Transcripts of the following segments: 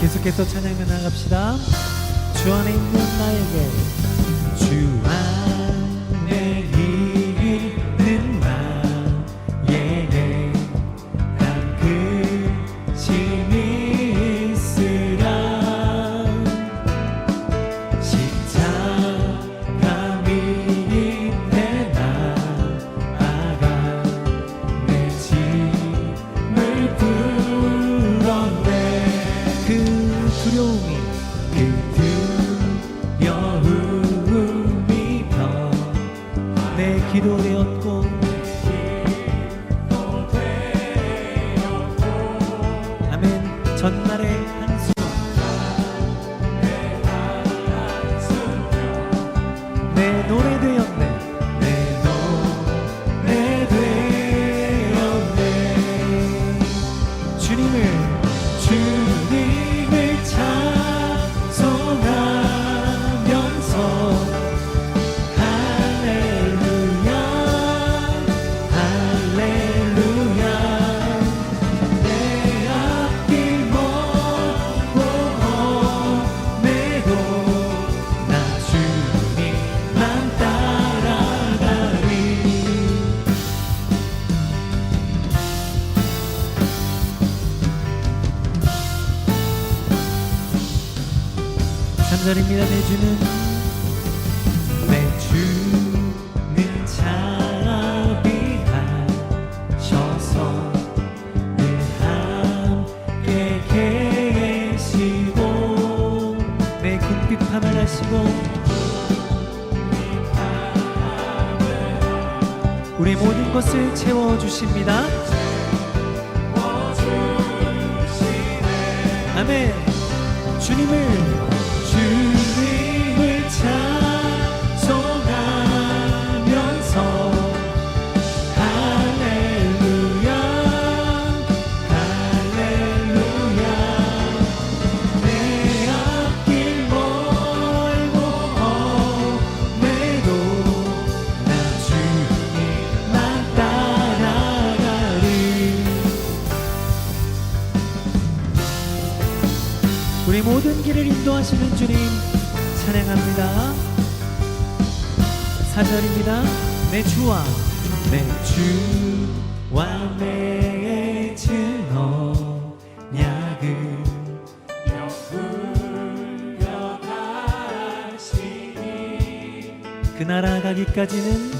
계속해서 찬양해 나갑시다. 주 안에 있는 나에게 주 안에 더내 삼절입니다 내주는. 내 주는 자비하셔서 늘 함께 계시고 내 궁핍함을 하시고 우리 모든 것을 채워주십니다. 아멘. 주님을 우리 모든 길을 인도하시는 주님 찬양합니다. 사절입니다. 내 주와 내 주와 내그 나라 가기까지는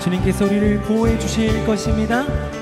주님께서 우리를 보호해 주실 것입니다.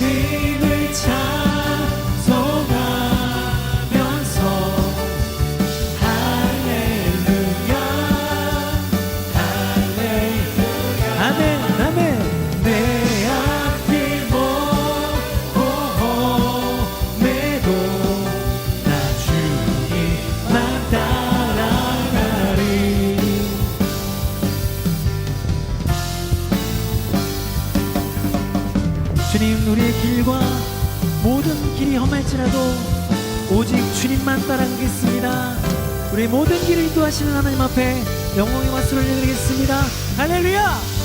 님 주님 우리의 길과 모든 길이 험할지라도 오직 주님만 따라가겠습니다. 우리 모든 길을 인도하시는 하나님 앞에 영광의 말씀을 드리겠습니다. 할렐루야